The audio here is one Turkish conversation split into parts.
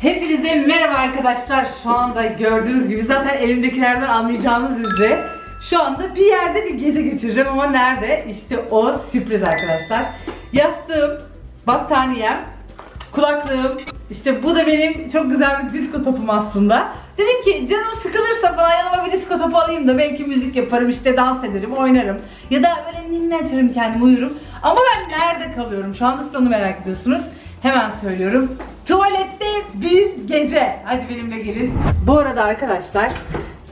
Hepinize merhaba arkadaşlar. Şu anda gördüğünüz gibi zaten elimdekilerden anlayacağınız üzere şu anda bir yerde bir gece geçireceğim ama nerede? İşte o sürpriz arkadaşlar. Yastığım, battaniyem, kulaklığım, işte bu da benim çok güzel bir disco topum aslında. Dedim ki canım sıkılırsa falan yanıma bir disco topu alayım da belki müzik yaparım işte dans ederim, oynarım. Ya da böyle ninni açarım kendim uyurum. Ama ben nerede kalıyorum? Şu anda siz onu merak ediyorsunuz. Hemen söylüyorum. Tuvalette bir gece. Hadi benimle gelin. Bu arada arkadaşlar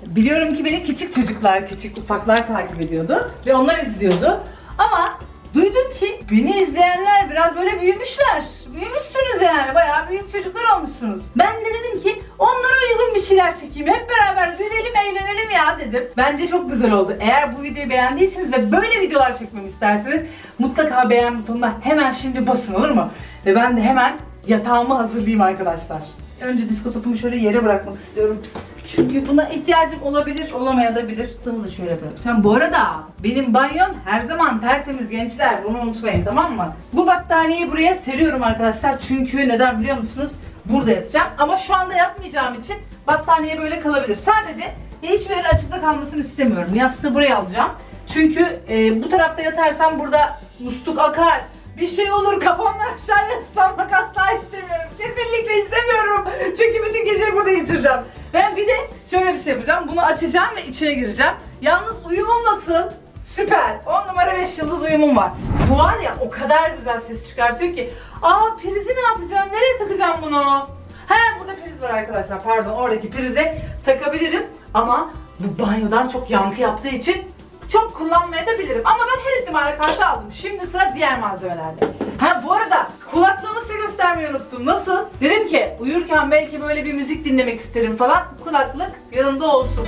biliyorum ki beni küçük çocuklar, küçük ufaklar takip ediyordu ve onlar izliyordu. Ama duydum ki beni izleyenler biraz böyle büyümüşler. Büyümüşsünüz yani bayağı büyük çocuklar olmuşsunuz. Ben de dedim ki onlara uygun bir şeyler çekeyim. Hep beraber gülelim eğlenelim ya dedim. Bence çok güzel oldu. Eğer bu videoyu beğendiyseniz ve böyle videolar çekmemi isterseniz mutlaka beğen butonuna hemen şimdi basın olur mu? Ve ben de hemen yatağımı hazırlayayım arkadaşlar. Önce disko topumu şöyle yere bırakmak istiyorum. Çünkü buna ihtiyacım olabilir, olamayabilir. Bunu da şöyle bırakacağım. Bu arada benim banyom her zaman tertemiz gençler. Bunu unutmayın tamam mı? Bu battaniyeyi buraya seriyorum arkadaşlar. Çünkü neden biliyor musunuz? Burada yatacağım. Ama şu anda yatmayacağım için battaniye böyle kalabilir. Sadece hiçbir yer açıkta kalmasını istemiyorum. Yastığı buraya alacağım. Çünkü e, bu tarafta yatarsam burada musluk akar. Bir şey olur kafamdan aşağıya ıslanmak asla istemiyorum. Kesinlikle istemiyorum. Çünkü bütün geceyi burada geçireceğim. Ben bir de şöyle bir şey yapacağım. Bunu açacağım ve içine gireceğim. Yalnız uyumum nasıl? Süper. 10 numara 5 yıldız uyumum var. Bu var ya o kadar güzel ses çıkartıyor ki. Aa prizi ne yapacağım? Nereye takacağım bunu? He burada priz var arkadaşlar. Pardon oradaki prize takabilirim. Ama bu banyodan çok yankı yaptığı için çok kullanmayabilirim. Ama ben her ihtimale karşı aldım. Şimdi sıra diğer malzemelerde. Ha bu arada kulaklığımı size göstermeyi unuttum. Nasıl? Dedim ki uyurken belki böyle bir müzik dinlemek isterim falan. Kulaklık yanımda olsun.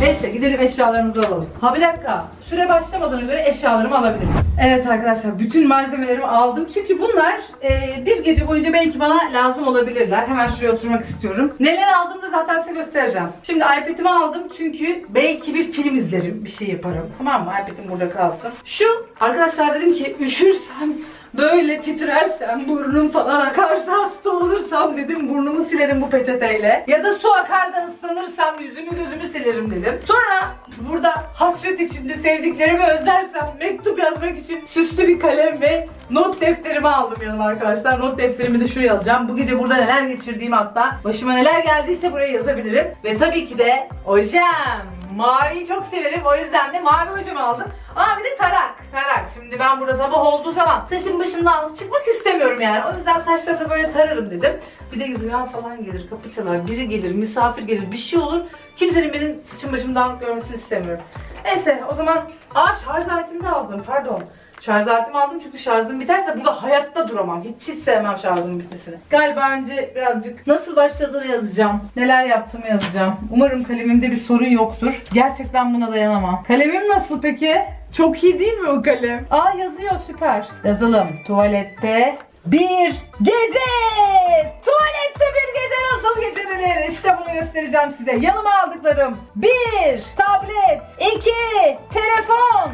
Neyse gidelim eşyalarımızı alalım. Ha bir dakika. Süre başlamadan göre eşyalarımı alabilirim. Evet arkadaşlar bütün malzemelerimi aldım. Çünkü bunlar e, bir gece boyunca belki bana lazım olabilirler. Hemen şuraya oturmak istiyorum. Neler aldım da zaten size göstereceğim. Şimdi iPad'imi aldım çünkü belki bir film izlerim. Bir şey yaparım. Tamam mı? iPad'im burada kalsın. Şu arkadaşlar dedim ki üşürsem böyle titrersem burnum falan akarsa hasta olursam dedim burnumu silerim bu peçeteyle. Ya da su akar da ıslanırsam yüzümü gözümü silerim dedim. Sonra burada hasret içinde sevdiklerimi özlersem mektup yazmak için süslü bir kalem ve not defterimi aldım yanıma arkadaşlar. Not defterimi de şuraya alacağım. Bu gece burada neler geçirdiğimi hatta başıma neler geldiyse buraya yazabilirim. Ve tabii ki de ojem. Maviyi çok severim. O yüzden de mavi hocamı aldım. Aa bir de tarak. Tarak. Şimdi ben burada sabah olduğu zaman saçım başımdan çıkmak istemiyorum yani. O yüzden saçlarımı böyle tararım dedim. Bir de rüya falan gelir, kapı çalar, biri gelir, misafir gelir, bir şey olur. Kimsenin benim saçım başımı dağınık görmesini istemiyorum. Neyse o zaman... Aa şarj aletimi de aldım pardon. Şarj aletimi aldım çünkü şarjım biterse burada hayatta duramam. Hiç hiç sevmem şarjımın bitmesini. Galiba önce birazcık nasıl başladığını yazacağım. Neler yaptığımı yazacağım. Umarım kalemimde bir sorun yoktur. Gerçekten buna dayanamam. Kalemim nasıl peki? Çok iyi değil mi o kalem? Aa yazıyor süper. Yazalım. Tuvalette bir gece. Tuvalette bir gece nasıl geçirilir? İşte bunu göstereceğim size. Yanıma aldıklarım. Bir tablet. iki telefon.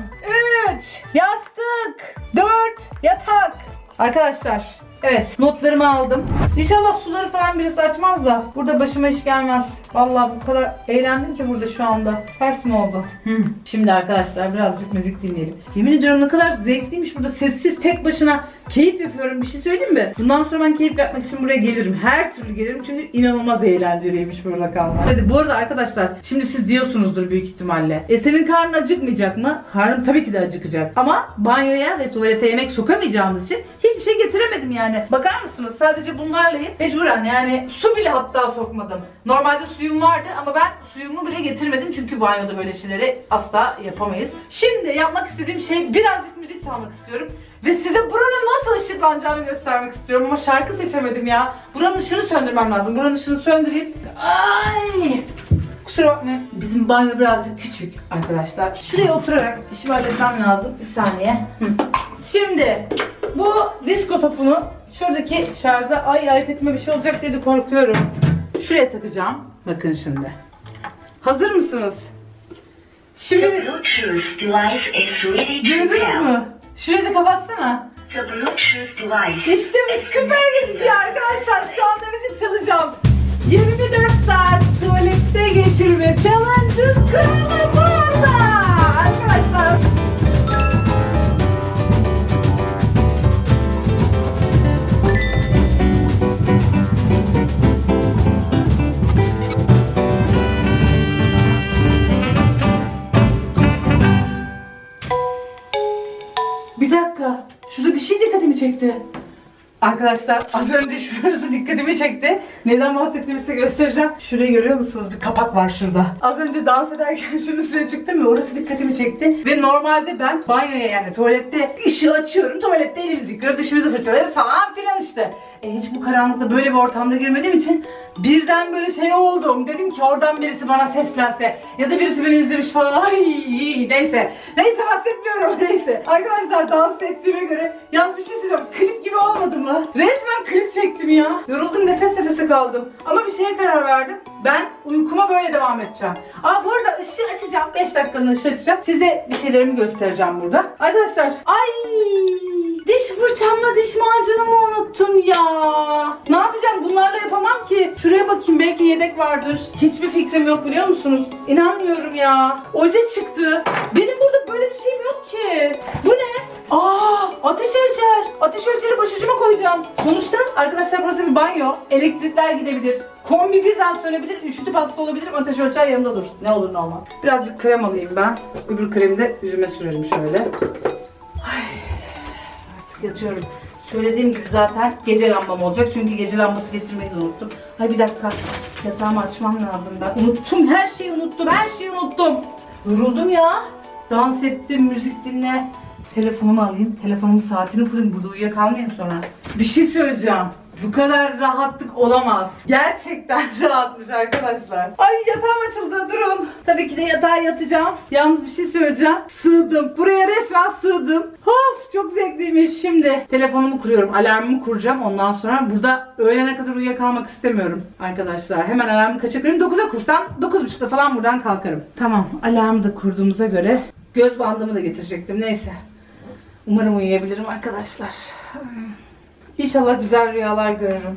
Arkadaşlar Evet notlarımı aldım. İnşallah suları falan birisi açmaz da burada başıma iş gelmez. Vallahi bu kadar eğlendim ki burada şu anda. Ters mi oldu? Hmm. Şimdi arkadaşlar birazcık müzik dinleyelim. Yemin ediyorum ne kadar zevkliymiş burada sessiz tek başına keyif yapıyorum. Bir şey söyleyeyim mi? Bundan sonra ben keyif yapmak için buraya gelirim. Her türlü gelirim çünkü inanılmaz eğlenceliymiş burada kalmak. Hadi bu arada arkadaşlar şimdi siz diyorsunuzdur büyük ihtimalle. E senin karnın acıkmayacak mı? Karnım tabii ki de acıkacak. Ama banyoya ve tuvalete yemek sokamayacağımız için hiçbir şey getiremedim yani. Bakar mısınız? Sadece bunlarlayım. Mecburen yani su bile hatta sokmadım. Normalde suyum vardı ama ben suyumu bile getirmedim çünkü banyoda böyle şeyleri asla yapamayız. Şimdi yapmak istediğim şey birazcık müzik çalmak istiyorum. Ve size buranın nasıl ışıklanacağını göstermek istiyorum ama şarkı seçemedim ya. Buranın ışığını söndürmem lazım. Buranın ışığını söndüreyim. Ay! Kusura bakmayın. Bizim banyo birazcık küçük arkadaşlar. Şuraya oturarak işimi halletmem lazım. Bir saniye. Şimdi bu disko topunu şuradaki şarja ay iPad'ime bir şey olacak dedi korkuyorum. Şuraya takacağım. Bakın şimdi. Hazır mısınız? Şimdi pair. mu? Şurayı da kapatsana. İşte bu süper gözüküyor arkadaşlar. Şu anda bizi 24 saat tuvalette geçirme challenge'ın Bir şey dikkatimi çekti. Arkadaşlar az önce şurası dikkatimi çekti. Neden bahsettiğimi size göstereceğim. Şurayı görüyor musunuz? Bir kapak var şurada. Az önce dans ederken şunun üstüne çıktım ve orası dikkatimi çekti. Ve normalde ben banyoya yani tuvalette ışığı açıyorum. Tuvalette elimizi yıkıyoruz, dişimizi fırçalarız falan filan işte. E, hiç bu karanlıkta böyle bir ortamda girmediğim için birden böyle şey oldum. Dedim ki oradan birisi bana seslense ya da birisi beni izlemiş falan. Ay neyse. Neyse bahsetmiyorum neyse. Arkadaşlar dans ettiğime göre yalnız bir şey söyleyeceğim. Klip gibi olmadı mı? Resmen klip çektim ya. Yoruldum nefes nefese kaldım. Ama bir şeye karar verdim. Ben uykuma böyle devam edeceğim. Aa bu arada ışığı açacağım. 5 dakikanın ışığı açacağım. Size bir şeylerimi göstereceğim burada. Arkadaşlar ay diş fırçamla diş macunumı unuttum ya. Ne yapacağım? Bunlarla yapamam ki. Şuraya bakayım belki yedek vardır. Hiçbir fikrim yok biliyor musunuz? İnanmıyorum ya. Oje çıktı. Benim burada böyle bir şeyim yok ki. Bu ne? Aa, ateş ölçer. Ateş ölçeri başucuma koyacağım. Sonuçta arkadaşlar burası bir banyo. Elektrikler gidebilir. Kombi birden sönebilir. Üçlü pasta olabilir. Ateş ölçer yanında dursun. Ne olur ne olmaz. Birazcık krem alayım ben. Öbür kremi de yüzüme sürelim şöyle. Yatıyorum. Söylediğim gibi zaten gece lambam olacak. Çünkü gece lambası getirmeyi unuttum. Ay bir dakika. Yatağımı açmam lazım ben. Unuttum. Her şeyi unuttum. Her şeyi unuttum. Yoruldum ya. Dans ettim. Müzik dinle. Telefonumu alayım. Telefonumun saatini kurayım. Burada uyuyakalmayayım sonra. Bir şey söyleyeceğim. Bu kadar rahatlık olamaz. Gerçekten rahatmış arkadaşlar. Ay yatağım açıldı durun. Tabii ki de yatağa yatacağım. Yalnız bir şey söyleyeceğim. Sığdım. Buraya resmen sığdım. Of çok zevkliymiş. Şimdi telefonumu kuruyorum. Alarmımı kuracağım. Ondan sonra burada öğlene kadar uyuyakalmak istemiyorum arkadaşlar. Hemen alarmı kaça kurayım? 9'a kursam 9.30'da falan buradan kalkarım. Tamam alarmı da kurduğumuza göre göz bandımı da getirecektim. Neyse. Umarım uyuyabilirim arkadaşlar. İnşallah güzel rüyalar görürüm.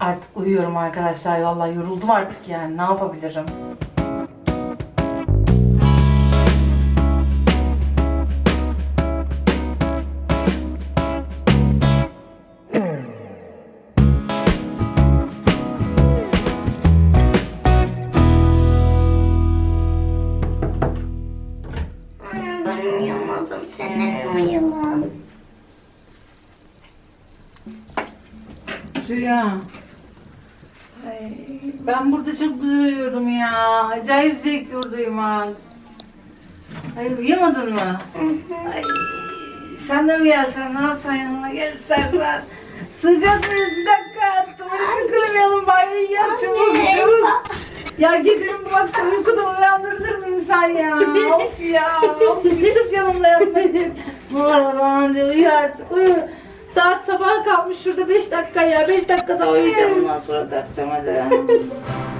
Artık uyuyorum arkadaşlar. Vallahi yoruldum artık yani. Ne yapabilirim? Rüya. Ay, ben burada çok güzel ya. Acayip zevkli burada uyumak. Ay uyuyamadın mı? Ay, sen de gelsen? Ne yapsan yanıma gel istersen. Sıcak mıyız? Bir dakika. Tuvaleti kırmayalım bari. Ya çabuk çabuk. Ya gecenin bu vakti uykudan uyandırılır mı insan ya? of ya. Of Yusuf yanımda yatmak için. Numaradan hadi uyu artık uyu. Saat sabaha kalmış şurada 5 dakika ya. 5 dakika daha uyuyacağım ondan sonra kalkacağım hadi.